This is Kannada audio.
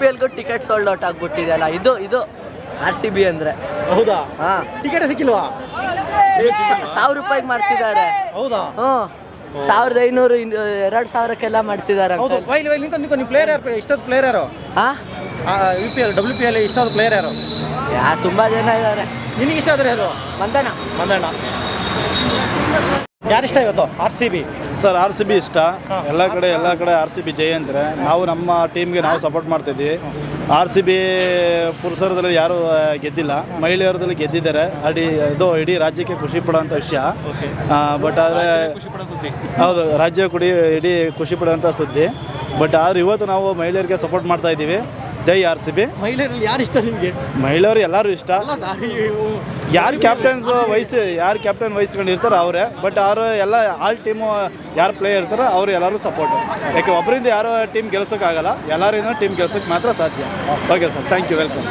ಪಿ ಎಲ್ಗೂ ಟಿಕೆಟ್ ಸೋಲ್ಡ್ ಔಟ್ ಆಗ್ಬಿಟ್ಟಿದೆಯಲ್ಲ? ಇದು ಇದು ಆರ್ ಸಿ ಬಿ ಅಂದರೆ. ಹೌದಾ? ಹಾಂ. ಟಿಕೆಟ್ ಸಿಕ್ಕಿಲ್ವಾ? ಸಾವಿರ ರೂಪಾಯಿಗೆ ಮಾಡ್ತಿದ್ದಾರೆ. ಹೌದಾ? ಹ್ಞೂ. ಸಾವಿರದ ಐನೂರು ಎರಡು ಸಾವಿರಕ್ಕೆಲ್ಲ ಮಾಡ್ತಿದ್ದಾರೆ ಹೌದು. ವೈಲ್ ವೈಲ್ ನಿಂತ್ಕೊಂಡು ನಿಂತ್ಕೊಂಡು ನಿಮ್ಮ ಪ್ಲೇಯರ್ ಯಾರು? ಇಷ್ಟೊಂದು ಪ್ಲೇಯರ್ ಯಾರು? ಹಾಂ? U P L W P L ಇಷ್ಟೊಂದು ಪ್ಲೇಯರ್ ಯಾರು? ಯಾ ತುಂಬ ಜನ ಇದ್ದಾರೆ. ನಿನಗೆ ಇಷ್ಟ ಆದ್ರೆ ಯಾರು? ಮಂದಣ್ಣ. ಮಂದಣ್ಣ. ಯಾರು ಇಷ್ಟ ಇವತ್ತು? R C B sir R C B ಇಷ್ಟ. ಎಲ್ಲ ಕಡೆ ಎಲ್ಲ ಕಡೆ ಆರ್ ಸಿ ಬಿ ಜಯ ಅಂತಾರೆ ನಾವು ನಮ್ಮ ಟೀಮ್ಗೆ ನಾವು ಸಪೋರ್ಟ್ ಮಾಡ್ತಿದ್ವಿ. ಆರ್ ಸಿ ಬಿ ಪುರುಷರದಲ್ಲಿ ಯಾರು ಗೆದ್ದಿಲ್ಲ. ಮಹಿಳೆಯರದಲ್ಲಿ ಗೆದ್ದಿದ್ದಾರೆ. ಅಡಿ ಇದು ಇಡೀ ರಾಜ್ಯಕ್ಕೆ ಖುಷಿ ಪಡುವಂಥ ವಿಷಯ. ಬಟ್ ಆದರೆ ಹೌದು ರಾಜ್ಯ ಕುಡಿ ಇಡೀ ಖುಷಿ ಪಡುವಂಥ ಸುದ್ದಿ. ಬಟ್ ಆದ್ರೆ ಇವತ್ತು ನಾವು ಮಹಿಳೆಯರಿಗೆ ಸಪೋರ್ಟ್ ಮಾಡ್ತಾ ಇದ್ದೀವಿ. ಜೈ ಆರ್ ಸಿ ಬಿ. ಮಹಿಳೆಯರಲ್ಲಿ ಯಾರು ಇಷ್ಟ ನಿಮಗೆ? ಮಹಿಳೆಯರು ಎಲ್ಲರೂ ಇಷ್ಟ. ಯಾರು ಕ್ಯಾಪ್ಟನ್ಸ್ ವಹಿಸಿ ಯಾರು ಕ್ಯಾಪ್ಟನ್ ವಹಿಸ್ಕೊಂಡು ಇರ್ತಾರೋ ಅವರೇ. ಬಟ್ ಅವರು ಎಲ್ಲ ಆಲ್ ಟೀಮು ಯಾರು ಪ್ಲೇಯರ್ ಇರ್ತಾರೋ ಅವರು ಎಲ್ಲರೂ ಸಪೋರ್ಟ್ ಯಾಕೆ ಒಬ್ಬರಿಂದ ಯಾರು ಟೀಮ್ ಗೆಲ್ಸೋಕ್ಕಾಗಲ್ಲ ಎಲ್ಲರಿಂದ ಟೀಮ್ ಗೆಲ್ಸೋಕ್ಕೆ ಮಾತ್ರ ಸಾಧ್ಯ. Okay sir thank you welcome